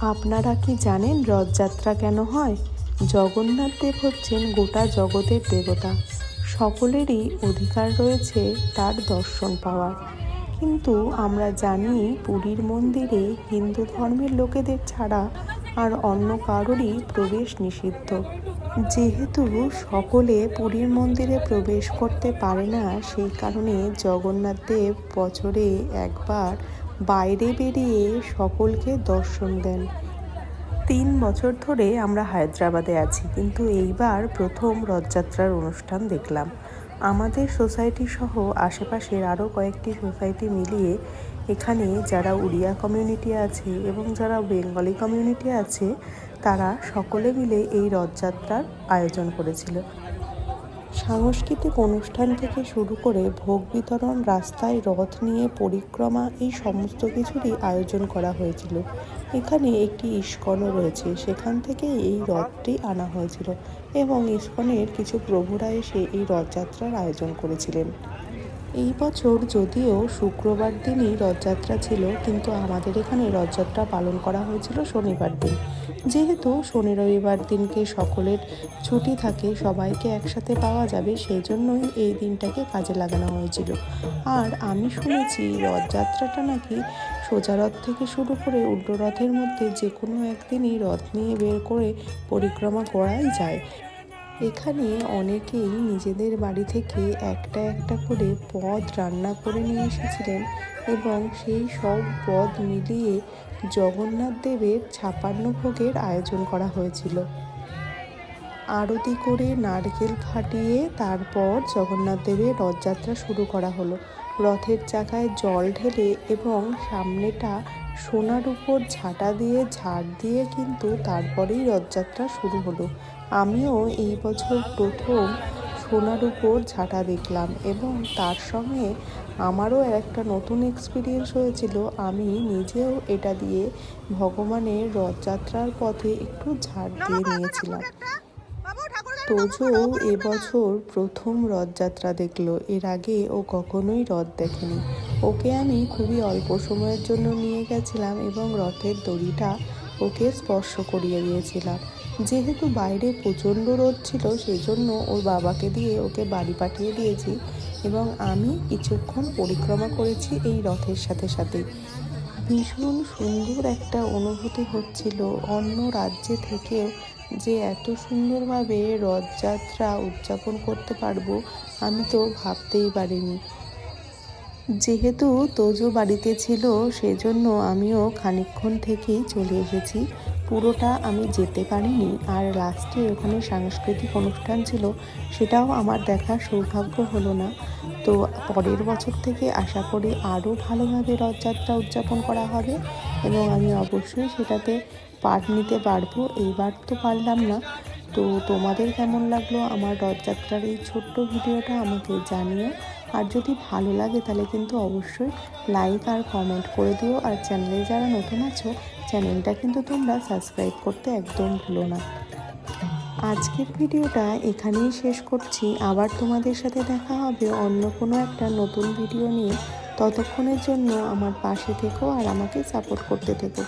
আপনারা কি জানেন রথযাত্রা কেন হয়? জগন্নাথ দেব হচ্ছেন গোটা জগতের দেবতা। সকলেরই অধিকার রয়েছে তার দর্শন পাওয়ার। কিন্তু আমরা জানি পুরীর মন্দিরে হিন্দু ধর্মের লোকেদের ছাড়া আর অন্য কারোরই প্রবেশ নিষিদ্ধ। যেহেতু সকলে পুরীর মন্দিরে প্রবেশ করতে পারে না, সেই কারণে জগন্নাথ দেব বছরে একবার বাইরে বেরিয়ে সকলকে দর্শন দেন। তিন বছর ধরে আমরা হায়দ্রাবাদে আছি, কিন্তু এইবার প্রথম রথযাত্রার অনুষ্ঠান দেখলাম। আমাদের সোসাইটি সহ আশেপাশের আরও কয়েকটি সোসাইটি মিলিয়ে এখানে যারা উড়িয়া কমিউনিটি আছে এবং যারা বেঙ্গলি কমিউনিটি আছে, তারা সকলে মিলে এই রথযাত্রার আয়োজন করেছিল। সাংস্কৃতিক অনুষ্ঠান থেকে শুরু করে ভোগ বিতরণ, রাস্তায় রথ নিয়ে পরিক্রমা, এই সমস্ত কিছুরই আয়োজন করা হয়েছিল। এখানে একটি ইস্কনও রয়েছে। সেখান থেকে এই রথটি আনা হয়েছিল এবং ইস্কনের কিছু প্রভুরা এসে এই রথযাত্রার আয়োজন করেছিলেন। এই বছর যদিও শুক্রবার দিনই রথযাত্রা ছিল, কিন্তু আমাদের এখানে রথযাত্রা পালন করা হয়েছিল শনিবার দিন। যেহেতু শনি রবিবার দিনকে সকলের ছুটি থাকে, সবাইকে একসাথে পাওয়া যাবে সেই জন্যই এই দিনটাকে কাজে লাগানো হয়েছিল। আর আমি শুনেছি রথযাত্রাটা নাকি সোজা রথ থেকে শুরু করে উল্টো রথের মধ্যে যে কোনো একদিনই রথ নিয়ে বের করে পরিক্রমা করাই যায়। এখানে অনেকেই নিজেদের বাড়ি থেকে একটা একটা করে পদ রান্না করে নিয়ে এসেছিলেন এবং সেই সব পদ মিলিয়ে জগন্নাথ দেবের ছাপান্ন ভোগের আয়োজন করা হয়েছিল। আরতি করে নারকেল ফাটিয়ে তারপর জগন্নাথ দেবের রথযাত্রা শুরু করা হলো। রথের চাকায় জল ঢেলে এবং সামনেটা সোনার উপর ঝাঁটা দিয়ে ঝাড় দিয়ে কিন্তু তারপরেই রথযাত্রা শুরু হলো। আমিও এই বছর প্রথম সোনার উপর ঝাঁটা দেখলাম এবং তার সঙ্গে আমারও একটা নতুন এক্সপিরিয়েন্স হয়েছিল। আমি নিজেও এটা দিয়ে ভগবানের রথযাত্রার পথে একটু ঝাড় দিয়ে নিয়েছিলাম। তোজো এবছর প্রথম রথযাত্রা দেখল। এর আগে ও কখনোই রথ দেখেনি। ওকে আমি খুবই অল্প সময়ের জন্য নিয়ে গেছিলাম এবং রথের দড়িটা ওকে স্পর্শ করিয়ে দিয়েছিলাম। যেহেতু বাইরে প্রচণ্ড রোদ ছিল সেই জন্য ওর বাবাকে দিয়ে ওকে বাড়ি পাঠিয়ে দিয়েছি এবং আমি কিছুক্ষণ পরিক্রমা করেছি এই রথের সাথে সাথে। ভীষণ সুন্দর একটা অনুভূতি হচ্ছিল অন্য রাজ্যে থেকেও যে এত সুন্দরভাবে রথযাত্রা উদযাপন করতে পারব, আমি তো ভাবতেই পারিনি। যেহেতু তোজো বাড়িতে ছিল, সেজন্য আমিও খানিকক্ষণ থেকেই চলে এসেছি। পুরোটা আমি যেতে পারিনি, আর লাস্টে ওখানে সাংস্কৃতিক অনুষ্ঠান ছিল, সেটাও আমার দেখার সৌভাগ্য হলো না। তো পরের বছর থেকে আশা করি আরও ভালোভাবে রথযাত্রা উদযাপন করা হবে। এবং আমি অবশ্যই সেটাতে পার্ট নিতে পারব। এইবার তো পারলাম না। তো তোমাদের কেমন লাগল আমার রথযাত্রার এই ছোট্ট ভিডিওটা আমাকে জানিও। আর যদি ভালো লাগে তাহলে কিন্তু অবশ্যই লাইক আর কমেন্ট করে দিও। আর চ্যানেলে যারা নতুন আছো চ্যানেলটা কিন্তু তোমরা সাবস্ক্রাইব করতে একদম ভুলো না। আজকের ভিডিওটা এখানেই শেষ করছি। আবার তোমাদের সাথে দেখা হবে অন্য কোনো একটা নতুন ভিডিও নিয়ে। ততক্ষণের জন্য আমার পাশে থেকো আর আমাকে সাপোর্ট করতে থেকো।